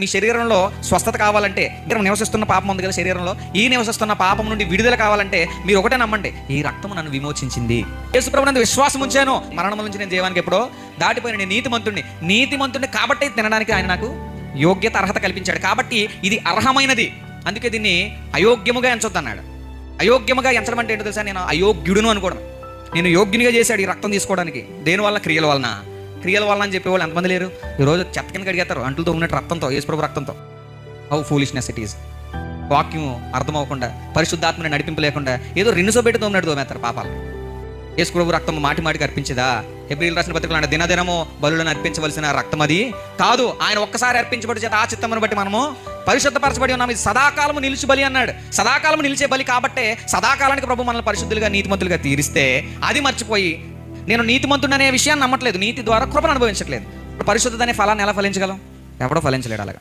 మీ శరీరంలో స్వస్థత కావాలంటే మీరు నివసిస్తున్న పాపం ఉంది కదా శరీరంలో ఈ నివసిస్తున్న పాపం నుండి విడుదల కావాలంటే మీరు ఒకటే నమ్మండి ఈ రక్తము నన్ను విమోచించింది. యేసుప్రభు నందు విశ్వాసం ఉంచాను మరణం నుంచి నేను జీవానికి ఎప్పుడో దాటిపోయిన నేను నీతిమంతుడిని నీతిమంతుడిని కాబట్టి తినడానికి ఆయన నాకు యోగ్యత అర్హత కల్పించాడు. కాబట్టి ఇది అర్హమైనది. అందుకే దీన్ని అయోగ్యముగా ఎంచొద్దు అన్నాడు అయోగ్యముగా ఎంచడం అంటే ఏంటో తెలుసా? నేను అయోగ్యుడును అనుకోవడం. నేను యోగ్యునిగా చేశాడు ఈ రక్తం తీసుకోవడానికి. దేని వల్ల క్రియల వలన. క్రియల వల్ల అని చెప్పేవాళ్ళు ఎంతమంది లేరు? ఈరోజు చెత్త కింద కడిగేస్తారు అంటులతో ఉన్నట్టు రక్తంతో యేసుప్రభు రక్తంతో. హౌ ఫూలిష్నెస్ ఇట్ ఈస్ వాక్యం అర్థం పరిశుద్ధాత్మని నడిపింపు లేకుండా ఏదో రెండు పెట్టి తోమినట్టు తోమేస్తారు పాపాలు. యేసుప్రభు రక్తం మాటి మాటికి అర్పించదా? ఎబ్రిల్ రాసిన పత్రికలు అంటే దినదినము బలులను అర్పించవలసిన రక్తం అది కాదు. ఆయన ఒక్కసారి అర్పించబడి చేత ఆ చిత్తమును బట్టి మనము పరిశుద్ధపరచబడి ఉన్నాం. ఇది సదాకాలము నిలిచి బలి అన్నాడు. సదాకాలము నిలిచే బలి కాబట్టే సదాకాలానికి ప్రభు మనల్ని పరిశుద్ధులుగా నీతిమంతులుగా తీరిస్తే అది మర్చిపోయి నేను నీతిమంతుడు అనే విషయాన్ని నమ్మట్లేదు. నీతి ద్వారా కృపను అనుభవించట్లేదు. పరిశుద్ధత అనే ఫలాన్ని ఎలా ఫలించగలం? ఎవడో ఫలించలేడు అలాగా.